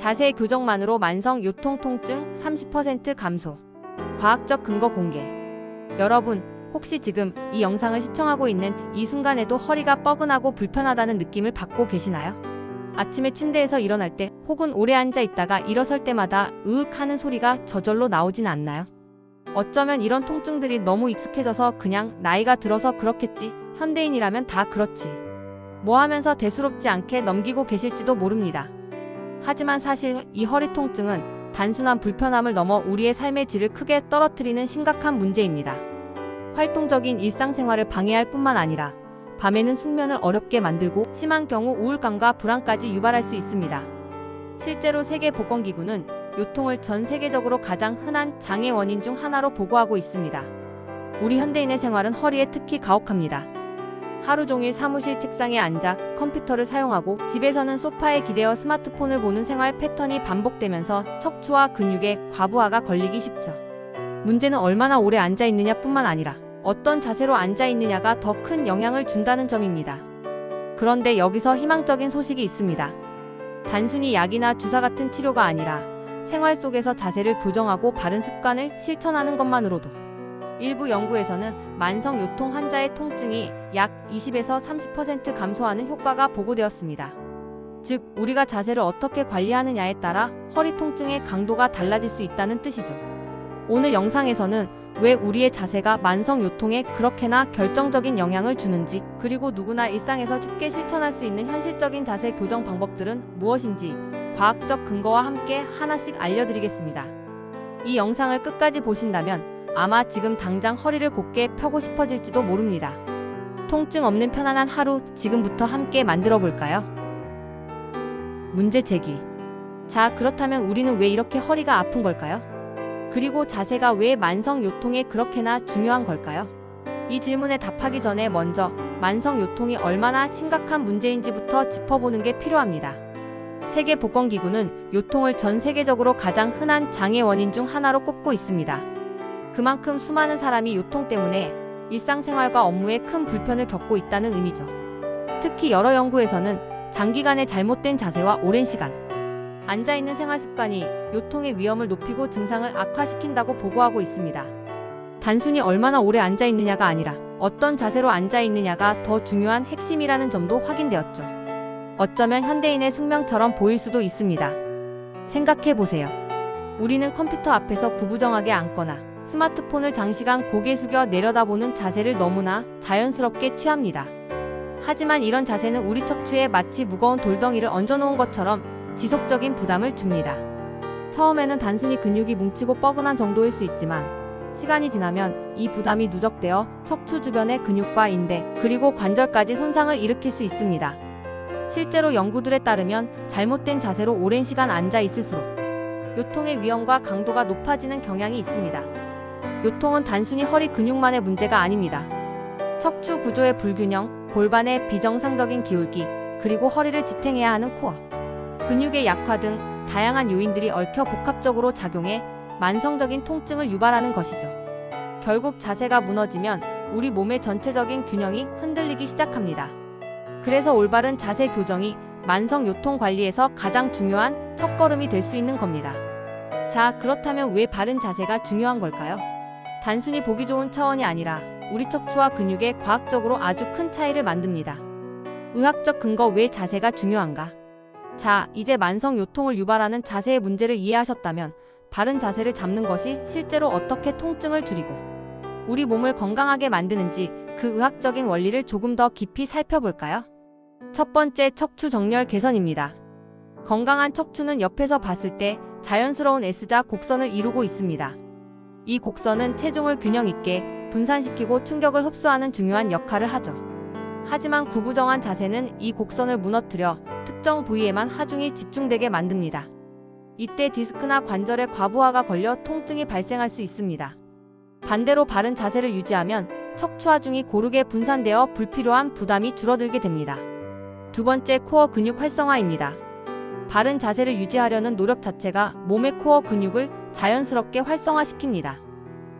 자세 교정만으로 만성 요통 통증 30% 감소. 과학적 근거 공개. 여러분, 혹시 지금 이 영상을 시청하고 있는 이 순간에도 허리가 뻐근하고 불편하다는 느낌을 받고 계시나요? 아침에 침대에서 일어날 때 혹은 오래 앉아 있다가 일어설 때마다 으윽 하는 소리가 저절로 나오진 않나요? 어쩌면 이런 통증들이 너무 익숙해져서 그냥 나이가 들어서 그렇겠지, 현대인이라면 다 그렇지. 뭐 하면서 대수롭지 않게 넘기고 계실지도 모릅니다. 하지만 사실 이 허리 통증은 단순한 불편함을 넘어 우리의 삶의 질을 크게 떨어뜨리는 심각한 문제입니다. 활동적인 일상생활을 방해할 뿐만 아니라 밤에는 숙면을 어렵게 만들고 심한 경우 우울감과 불안까지 유발할 수 있습니다. 실제로 세계보건기구는 요통을 전 세계적으로 가장 흔한 장애 원인 중 하나로 보고하고 있습니다. 우리 현대인의 생활은 허리에 특히 가혹합니다. 하루 종일 사무실 책상에 앉아 컴퓨터를 사용하고 집에서는 소파에 기대어 스마트폰을 보는 생활 패턴이 반복되면서 척추와 근육에 과부하가 걸리기 쉽죠. 문제는 얼마나 오래 앉아 있느냐 뿐만 아니라 어떤 자세로 앉아 있느냐가 더 큰 영향을 준다는 점입니다. 그런데 여기서 희망적인 소식이 있습니다. 단순히 약이나 주사 같은 치료가 아니라 생활 속에서 자세를 교정하고 바른 습관을 실천하는 것만으로도 일부 연구에서는 만성 요통 환자의 통증이 약 20에서 30% 감소하는 효과가 보고되었습니다. 즉, 우리가 자세를 어떻게 관리하느냐에 따라 허리 통증의 강도가 달라질 수 있다는 뜻이죠. 오늘 영상에서는 왜 우리의 자세가 만성 요통에 그렇게나 결정적인 영향을 주는지, 그리고 누구나 일상에서 쉽게 실천할 수 있는 현실적인 자세 교정 방법들은 무엇인지 과학적 근거와 함께 하나씩 알려드리겠습니다. 이 영상을 끝까지 보신다면 아마 지금 당장 허리를 곧게 펴고 싶어질지도 모릅니다. 통증 없는 편안한 하루 지금부터 함께 만들어 볼까요? 문제 제기. 자, 그렇다면 우리는 왜 이렇게 허리가 아픈 걸까요? 그리고 자세가 왜 만성 요통에 그렇게나 중요한 걸까요? 이 질문에 답하기 전에 먼저 만성 요통이 얼마나 심각한 문제인지부터 짚어보는 게 필요합니다. 세계보건기구는 요통을 전 세계적으로 가장 흔한 장애 원인 중 하나로 꼽고 있습니다. 그만큼 수많은 사람이 요통 때문에 일상생활과 업무에 큰 불편을 겪고 있다는 의미죠. 특히 여러 연구에서는 장기간의 잘못된 자세와 오랜 시간, 앉아있는 생활 습관이 요통의 위험을 높이고 증상을 악화시킨다고 보고하고 있습니다. 단순히 얼마나 오래 앉아있느냐가 아니라 어떤 자세로 앉아있느냐가 더 중요한 핵심이라는 점도 확인되었죠. 어쩌면 현대인의 숙명처럼 보일 수도 있습니다. 생각해보세요. 우리는 컴퓨터 앞에서 구부정하게 앉거나 스마트폰을 장시간 고개 숙여 내려다보는 자세를 너무나 자연스럽게 취합니다. 하지만 이런 자세는 우리 척추에 마치 무거운 돌덩이를 얹어놓은 것처럼 지속적인 부담을 줍니다. 처음에는 단순히 근육이 뭉치고 뻐근한 정도일 수 있지만 시간이 지나면 이 부담이 누적되어 척추 주변의 근육과 인대 그리고 관절까지 손상을 일으킬 수 있습니다. 실제로 연구들에 따르면 잘못된 자세로 오랜 시간 앉아 있을수록 요통의 위험과 강도가 높아지는 경향이 있습니다. 요통은 단순히 허리 근육만의 문제가 아닙니다. 척추 구조의 불균형, 골반의 비정상적인 기울기, 그리고 허리를 지탱해야 하는 코어, 근육의 약화 등 다양한 요인들이 얽혀 복합적으로 작용해 만성적인 통증을 유발하는 것이죠. 결국 자세가 무너지면 우리 몸의 전체적인 균형이 흔들리기 시작합니다. 그래서 올바른 자세 교정이 만성 요통 관리에서 가장 중요한 첫걸음이 될 수 있는 겁니다. 자, 그렇다면 왜 바른 자세가 중요한 걸까요? 단순히 보기 좋은 차원이 아니라 우리 척추와 근육에 과학적으로 아주 큰 차이를 만듭니다. 의학적 근거 왜 자세가 중요한가? 자, 이제 만성 요통을 유발하는 자세의 문제를 이해하셨다면 바른 자세를 잡는 것이 실제로 어떻게 통증을 줄이고 우리 몸을 건강하게 만드는지 그 의학적인 원리를 조금 더 깊이 살펴볼까요? 첫 번째 척추 정렬 개선입니다. 건강한 척추는 옆에서 봤을 때 자연스러운 S자 곡선을 이루고 있습니다. 이 곡선은 체중을 균형 있게 분산시키고 충격을 흡수하는 중요한 역할을 하죠. 하지만 구부정한 자세는 이 곡선을 무너뜨려 특정 부위에만 하중이 집중되게 만듭니다. 이때 디스크나 관절에 과부하가 걸려 통증이 발생할 수 있습니다. 반대로 바른 자세를 유지하면 척추 하중이 고르게 분산되어 불필요한 부담이 줄어들게 됩니다. 두 번째 코어 근육 활성화입니다. 바른 자세를 유지하려는 노력 자체가 몸의 코어 근육을 자연스럽게 활성화시킵니다.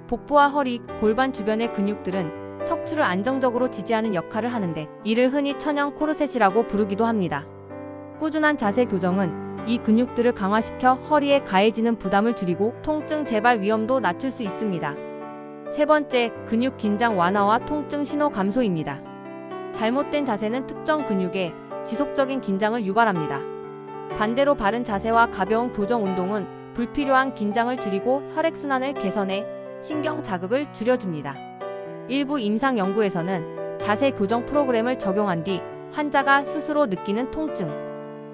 복부와 허리, 골반 주변의 근육들은 척추를 안정적으로 지지하는 역할을 하는데 이를 흔히 천연 코르셋이라고 부르기도 합니다. 꾸준한 자세 교정은 이 근육들을 강화시켜 허리에 가해지는 부담을 줄이고 통증 재발 위험도 낮출 수 있습니다. 세 번째, 근육 긴장 완화와 통증 신호 감소입니다. 잘못된 자세는 특정 근육에 지속적인 긴장을 유발합니다. 반대로 바른 자세와 가벼운 교정 운동은 불필요한 긴장을 줄이고 혈액순환을 개선해 신경 자극을 줄여줍니다. 일부 임상 연구에서는 자세 교정 프로그램을 적용한 뒤 환자가 스스로 느끼는 통증,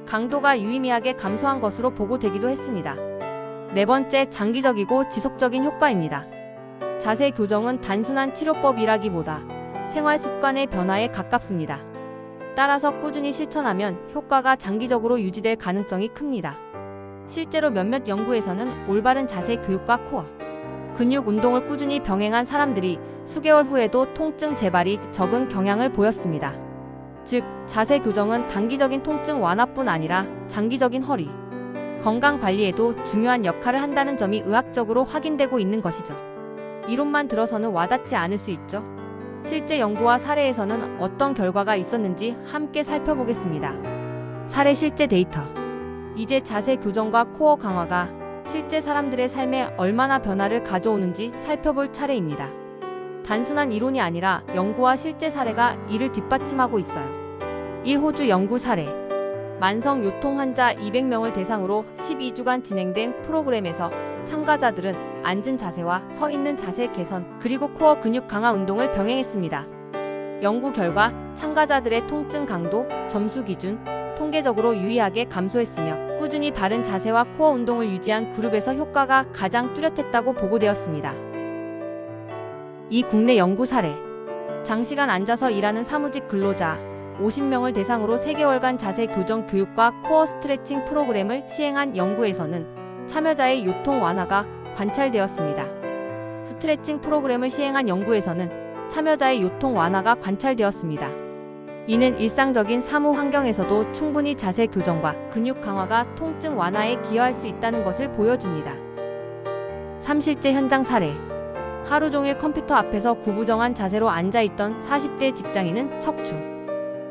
강도가 유의미하게 감소한 것으로 보고되기도 했습니다. 네 번째, 장기적이고 지속적인 효과입니다. 자세 교정은 단순한 치료법이라기보다 생활 습관의 변화에 가깝습니다. 따라서 꾸준히 실천하면 효과가 장기적으로 유지될 가능성이 큽니다. 실제로 몇몇 연구에서는 올바른 자세 교육과 코어, 근육 운동을 꾸준히 병행한 사람들이 수개월 후에도 통증 재발이 적은 경향을 보였습니다. 즉, 자세 교정은 단기적인 통증 완화뿐 아니라 장기적인 허리, 건강 관리에도 중요한 역할을 한다는 점이 의학적으로 확인되고 있는 것이죠. 이론만 들어서는 와닿지 않을 수 있죠. 실제 연구와 사례에서는 어떤 결과가 있었는지 함께 살펴보겠습니다. 사례 실제 데이터. 이제 자세 교정과 코어 강화가 실제 사람들의 삶에 얼마나 변화를 가져오는지 살펴볼 차례입니다. 단순한 이론이 아니라 연구와 실제 사례가 이를 뒷받침하고 있어요. 1호주 연구 사례. 만성 요통 환자 200명을 대상으로 12주간 진행된 프로그램에서 참가자들은 앉은 자세와 서 있는 자세 개선, 그리고 코어 근육 강화 운동을 병행했습니다. 연구 결과 참가자들의 통증 강도, 점수 기준, 통계적으로 유의하게 감소했으며 꾸준히 바른 자세와 코어 운동을 유지한 그룹에서 효과가 가장 뚜렷했다고 보고되었습니다. 이 국내 연구 사례. 장시간 앉아서 일하는 사무직 근로자 50명을 대상으로 3개월간 자세 교정 교육과 코어 스트레칭 프로그램을 시행한 연구에서는 참여자의 요통 완화가 관찰되었습니다. 스트레칭 프로그램을 시행한 연구에서는 참여자의 요통 완화가 관찰되었습니다. 이는 일상적인 사무 환경에서도 충분히 자세 교정과 근육 강화가 통증 완화에 기여할 수 있다는 것을 보여줍니다. 3실제 현장 사례 하루 종일 컴퓨터 앞에서 구부정한 자세로 앉아있던 40대 직장인은 척추,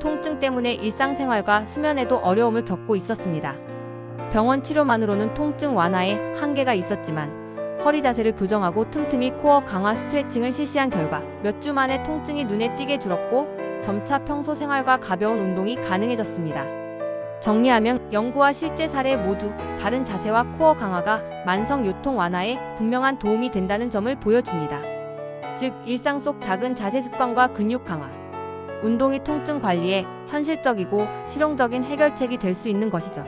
통증 때문에 일상생활과 수면에도 어려움을 겪고 있었습니다. 병원 치료만으로는 통증 완화에 한계가 있었지만 허리 자세를 교정하고 틈틈이 코어 강화 스트레칭을 실시한 결과 몇 주 만에 통증이 눈에 띄게 줄었고 점차 평소 생활과 가벼운 운동이 가능해졌습니다. 정리하면 연구와 실제 사례 모두 바른 자세와 코어 강화가 만성 요통 완화에 분명한 도움이 된다는 점을 보여줍니다. 즉, 일상 속 작은 자세 습관과 근육 강화, 운동이 통증 관리에 현실적이고 실용적인 해결책이 될 수 있는 것이죠.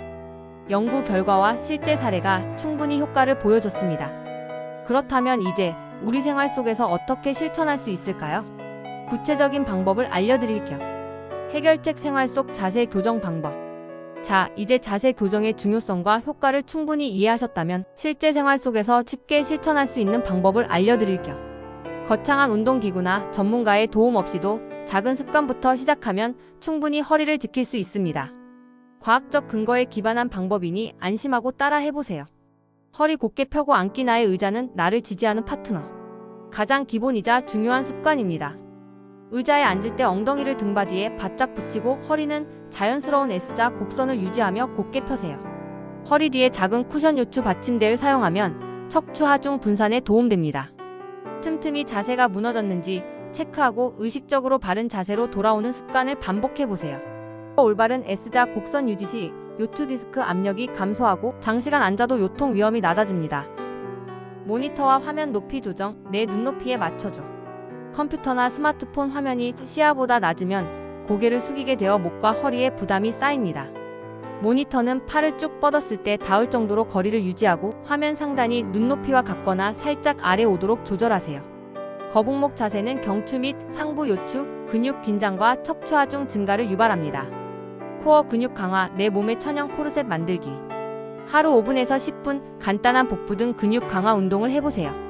연구 결과와 실제 사례가 충분히 효과를 보여줬습니다. 그렇다면 이제 우리 생활 속에서 어떻게 실천할 수 있을까요? 구체적인 방법을 알려드릴 겸 해결책 생활 속 자세 교정 방법. 자, 이제 자세 교정의 중요성과 효과를 충분히 이해하셨다면 실제 생활 속에서 쉽게 실천할 수 있는 방법을 알려드릴 겸 거창한 운동기구나 전문가의 도움 없이도 작은 습관부터 시작하면 충분히 허리를 지킬 수 있습니다. 과학적 근거에 기반한 방법이니 안심하고 따라 해보세요. 허리 곧게 펴고 앉기 나의 의자는 나를 지지하는 파트너. 가장 기본이자 중요한 습관입니다. 의자에 앉을 때 엉덩이를 등받이에 바짝 붙이고 허리는 자연스러운 S자 곡선을 유지하며 곧게 펴세요. 허리 뒤에 작은 쿠션 요추 받침대를 사용하면 척추 하중 분산에 도움됩니다. 틈틈이 자세가 무너졌는지 체크하고 의식적으로 바른 자세로 돌아오는 습관을 반복해 보세요. 올바른 S자 곡선 유지 시 요추 디스크 압력이 감소하고 장시간 앉아도 요통 위험이 낮아집니다. 모니터와 화면 높이 조정 내 눈높이에 맞춰줘. 컴퓨터나 스마트폰 화면이 시야보다 낮으면 고개를 숙이게 되어 목과 허리에 부담이 쌓입니다. 모니터는 팔을 쭉 뻗었을 때 닿을 정도로 거리를 유지하고 화면 상단이 눈높이와 같거나 살짝 아래 오도록 조절하세요. 거북목 자세는 경추 및 상부 요추, 근육 긴장과 척추 하중 증가를 유발합니다. 코어 근육 강화, 내 몸의 천연 코르셋 만들기. 하루 5분에서 10분 간단한 복부 등 근육 강화 운동을 해보세요.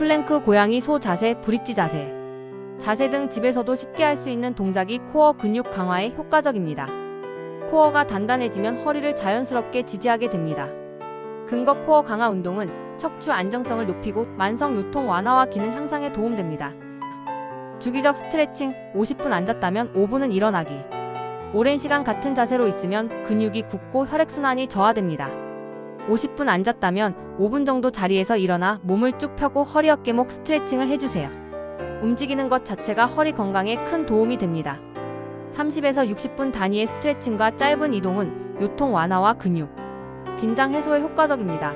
플랭크 고양이 소 자세, 브릿지 자세. 자세 등 집에서도 쉽게 할 수 있는 동작이 코어 근육 강화에 효과적입니다. 코어가 단단해지면 허리를 자연스럽게 지지하게 됩니다. 근거 코어 강화 운동은 척추 안정성을 높이고 만성 요통 완화와 기능 향상에 도움됩니다. 주기적 스트레칭 50분 앉았다면 5분은 일어나기. 오랜 시간 같은 자세로 있으면 근육이 굳고 혈액순환이 저하됩니다. 50분 앉았다면 5분 정도 자리에서 일어나 몸을 쭉 펴고 허리 어깨목 스트레칭을 해주세요. 움직이는 것 자체가 허리 건강에 큰 도움이 됩니다. 30에서 60분 단위의 스트레칭과 짧은 이동은 요통 완화와 근육, 긴장 해소에 효과적입니다.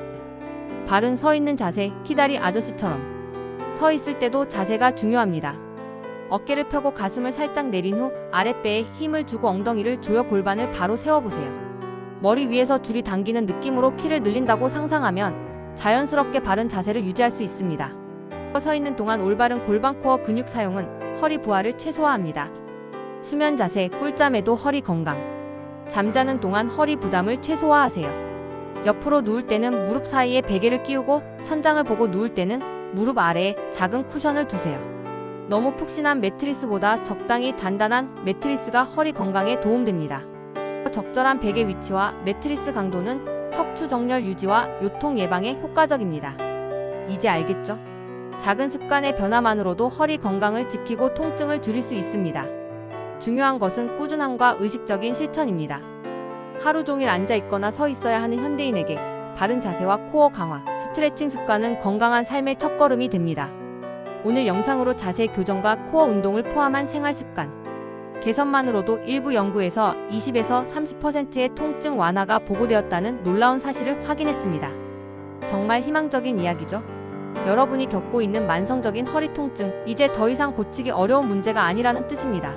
바른 서 있는 자세, 키다리 아저씨처럼. 서 있을 때도 자세가 중요합니다. 어깨를 펴고 가슴을 살짝 내린 후 아랫배에 힘을 주고 엉덩이를 조여 골반을 바로 세워보세요. 머리 위에서 줄이 당기는 느낌으로 키를 늘린다고 상상하면 자연스럽게 바른 자세를 유지할 수 있습니다. 서 있는 동안 올바른 골반 코어 근육 사용은 허리 부하를 최소화합니다. 수면 자세, 꿀잠에도 허리 건강. 잠자는 동안 허리 부담을 최소화하세요. 옆으로 누울 때는 무릎 사이에 베개를 끼우고 천장을 보고 누울 때는 무릎 아래에 작은 쿠션을 두세요. 너무 푹신한 매트리스보다 적당히 단단한 매트리스가 허리 건강에 도움됩니다. 적절한 베개 위치와 매트리스 강도는 척추 정렬 유지와 요통 예방에 효과적입니다. 이제 알겠죠? 작은 습관의 변화만으로도 허리 건강을 지키고 통증을 줄일 수 있습니다. 중요한 것은 꾸준함과 의식적인 실천입니다. 하루 종일 앉아 있거나 서 있어야 하는 현대인에게 바른 자세와 코어 강화, 스트레칭 습관은 건강한 삶의 첫걸음이 됩니다. 오늘 영상으로 자세 교정과 코어 운동을 포함한 생활 습관 개선만으로도 일부 연구에서 20에서 30%의 통증 완화가 보고되었다는 놀라운 사실을 확인했습니다. 정말 희망적인 이야기죠? 여러분이 겪고 있는 만성적인 허리 통증, 이제 더 이상 고치기 어려운 문제가 아니라는 뜻입니다.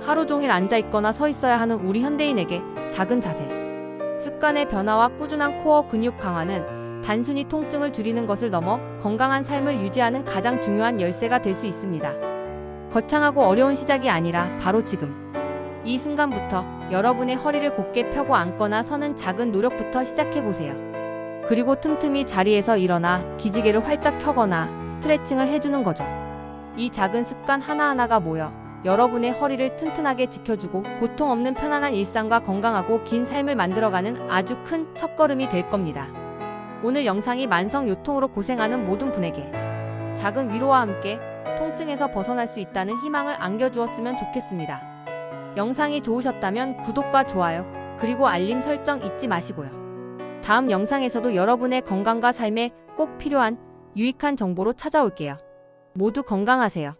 하루 종일 앉아 있거나 서 있어야 하는 우리 현대인에게 작은 자세, 습관의 변화와 꾸준한 코어 근육 강화는 단순히 통증을 줄이는 것을 넘어 건강한 삶을 유지하는 가장 중요한 열쇠가 될 수 있습니다. 거창하고 어려운 시작이 아니라 바로 지금. 이 순간부터 여러분의 허리를 곧게 펴고 앉거나 서는 작은 노력부터 시작해 보세요. 그리고 틈틈이 자리에서 일어나 기지개를 활짝 켜거나 스트레칭을 해주는 거죠. 이 작은 습관 하나하나가 모여 여러분의 허리를 튼튼하게 지켜주고 고통 없는 편안한 일상과 건강하고 긴 삶을 만들어가는 아주 큰 첫걸음이 될 겁니다. 오늘 영상이 만성 요통으로 고생하는 모든 분에게 작은 위로와 함께 통증에서 벗어날 수 있다는 희망을 안겨주었으면 좋겠습니다. 영상이 좋으셨다면 구독과 좋아요, 그리고 알림 설정 잊지 마시고요. 다음 영상에서도 여러분의 건강과 삶에 꼭 필요한 유익한 정보로 찾아올게요. 모두 건강하세요.